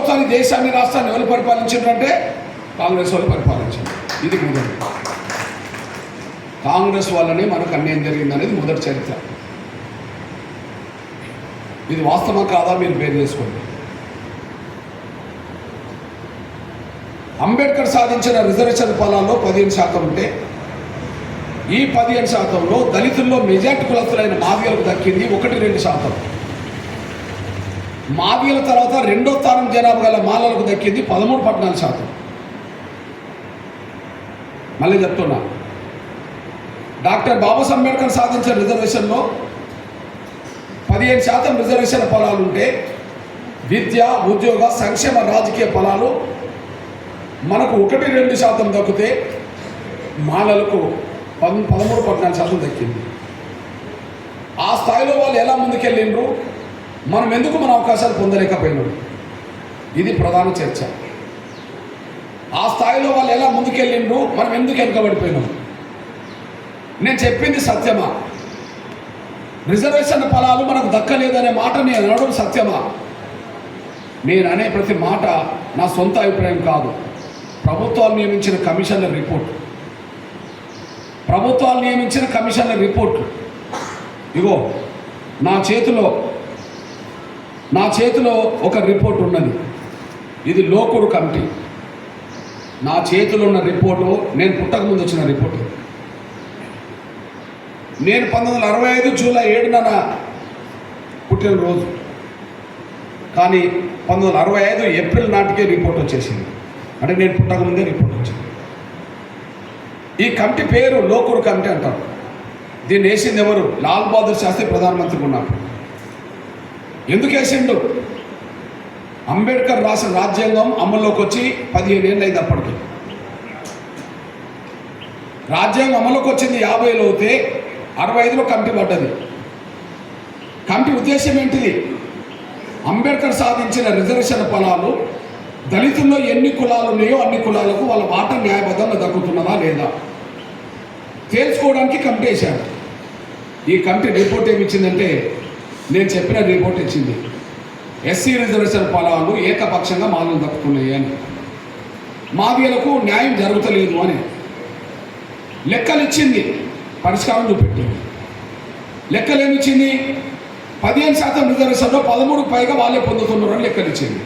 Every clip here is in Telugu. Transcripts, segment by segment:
సంవత్సరాలు దేశాన్ని రాష్ట్రాన్ని ఎవరు పరిపాలించారంటే కాంగ్రెస్ వాళ్ళు పరిపాలించారు ఇది మొదటి కాంగ్రెస్ వల్లనే మనకు అన్యాయం జరిగింది అనేది మొదటి చరిత్ర. ఇది వాస్తవం కాదా మీరు పేరు చేసుకోండి. అంబేద్కర్ సాధించిన రిజర్వేషన్ ఫలాల్లో పదిహేను శాతం ఉంటే ఈ పదిహేను శాతంలో దళితుల్లో మెజార్టీ కులస్తులైన మాదిగలకు దక్కింది ఒకటి రెండు శాతం. మావీల తర్వాత రెండో స్థానం జనాభా గల మాలలకు దక్కింది పదమూడు పద్నాలుగు శాతం. మళ్ళీ చెప్తున్నా. డాక్టర్ బాబాసాహెబ్ అంబేద్కర్ సాధించిన రిజర్వేషన్లో పదిహేను శాతం రిజర్వేషన్ ఫలాలు ఉంటే విద్య ఉద్యోగ సంక్షేమ రాజకీయ ఫలాలు మనకు ఒకటి రెండు శాతం దక్కితే మాలలకు పదమూడు పద్నాలుగు శాతం దక్కింది. ఆ స్థాయిలో వాళ్ళు ఎలా ముందుకెళ్ళిండ్రు? మనం ఎందుకు మన అవకాశాలు పొందలేకపోయినాడు ఇది ప్రధాన చర్చ. ఆ స్థాయిలో వాళ్ళు ఎలా ముందుకెళ్ళిండ్రు? మనం ఎందుకు వెనుకబడిపోయినాం? నేను చెప్పింది సత్యమా? రిజర్వేషన్ ఫలాలు మనకు దక్కలేదనే మాట నేను అనడం సత్యమా? నేను అనే ప్రతి మాట నా సొంత అభిప్రాయం కాదు. ప్రభుత్వాలు నియమించిన కమిషన్ల రిపోర్ట్. ప్రభుత్వాలు నియమించిన కమిషన్ల రిపోర్ట్. ఇగో నా చేతిలో నా చేతిలో ఒక రిపోర్ట్ ఉన్నది. ఇది లోకుడు కమిటీ. నా చేతిలో ఉన్న రిపోర్టు నేను పుట్టక ముందు వచ్చిన రిపోర్టు. నేను పంతొమ్మిది వందల అరవై ఐదు జూలై ఏడున నా పుట్టినరోజు. కానీ పంతొమ్మిది వందల అరవై ఐదు ఏప్రిల్ నాటికే రిపోర్ట్ వచ్చేసింది. అంటే నేను పుట్టక ముందే రిపోర్ట్ వచ్చింది. ఈ కమిటీ పేరు లోకుడు కమిటీ అంటారు. దీన్ని వేసింది ఎవరు? లాల్ బహదూర్ శాస్త్రి ప్రధానమంత్రి ఉన్నప్పుడు. ఎందుకు వేసిండు? అంబేద్కర్ రాసిన రాజ్యాంగం అమల్లోకి వచ్చి పదిహేను ఏళ్ళు అయింది అప్పటికి. రాజ్యాంగం అమలుకి వచ్చింది యాభైలో అయితే అరవై ఐదులో కమిటీ పడ్డది. కమిటీ ఉద్దేశం ఏంటిది? అంబేద్కర్ సాధించిన రిజర్వేషన్ ఫలాలు దళితుల్లో ఎన్ని కులాలు ఉన్నాయో అన్ని కులాలకు వాళ్ళ మాట న్యాయబద్ధంగా దక్కుతున్నదా లేదా? తేల్చుకోవడానికి కమిటీ వేశారు ఈ కమిటీ రిపోర్ట్ ఏమి ఇచ్చిందంటే నేను చెప్పిన రిపోర్ట్ ఇచ్చింది. ఎస్సీ రిజర్వేషన్ ఫలాలు ఏకపక్షంగా మాలను దక్కుతున్నాయి అని. మాదిగలకు న్యాయం జరుగుతలేదు అని. లెక్కలు ఇచ్చింది పరిష్కారం చూపెట్టింది. లెక్కలు ఏమి ఇచ్చింది పదిహేను శాతం రిజర్వేషన్లో పదమూడు పైగా వాళ్ళే పొందుతున్నారు అని లెక్కలు ఇచ్చింది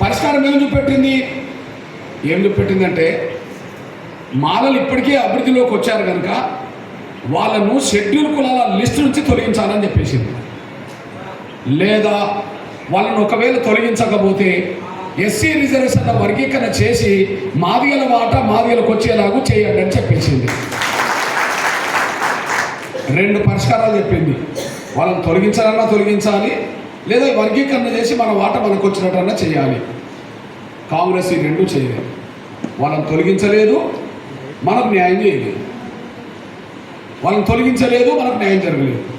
పరిష్కారం ఏం చూపెట్టింది? ఏం చూపెట్టిందంటే మాలలు ఇప్పటికే అభివృద్ధిలోకి వచ్చారు కనుక వాళ్ళను షెడ్యూల్ కులాల లిస్టు నుంచి తొలగించాలని చెప్పేసింది. లేదా వాళ్ళను ఒకవేళ తొలగించకపోతే ఎస్సీ రిజర్వేషన్ల వర్గీకరణ చేసి మాదిగల వాట మాదిగలకు వచ్చేలాగా చేయండి అని చెప్పేసింది రెండు పరిష్కారాలు చెప్పింది. వాళ్ళని తొలగించాలన్నా తొలగించాలి లేదా వర్గీకరణ చేసి మన వాట మనకు వచ్చినట్టన్నా చేయాలి. కాంగ్రెస్ ఈ రెండు చేయలేదు వాళ్ళని తొలగించలేదు మనకు న్యాయం చేయలేదు. వాళ్ళని తొలగించలేదు మనకు న్యాయం జరగలేదు.